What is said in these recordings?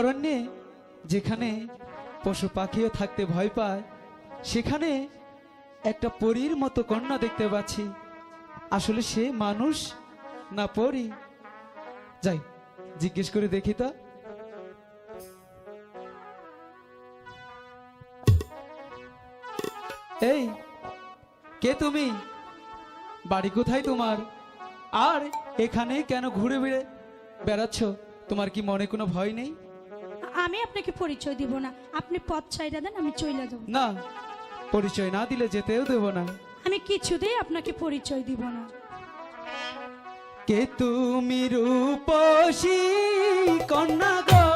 অরণ্যে, যেখানে পশু পাখিও থাকতে ভয় পায়, সেখানে একটা পরীর মতো কন্যা দেখতে পাচ্ছি। আসলে সে মানুষ না পরী? যাই, জিজ্ঞেস করে দেখি তো। এই, কে তুমি? বাড়ি কোথায় তোমার? আর এখানে কেন ঘুরে বেড়ে বেড়াচ্ছ? তোমার কি মনে কোনো ভয় নেই? আমি আপনাকে পরিচয় দিব না। আপনি পথ ছাইরা দেন আমি চইলা যাব। না পরিচয় না দিলে যেতেও দেব না। আমি কিছুতেই আপনাকে পরিচয় দিব না। কে তুমি রূপসী কন্যা গো?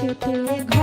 কোন দেশেতে ঘর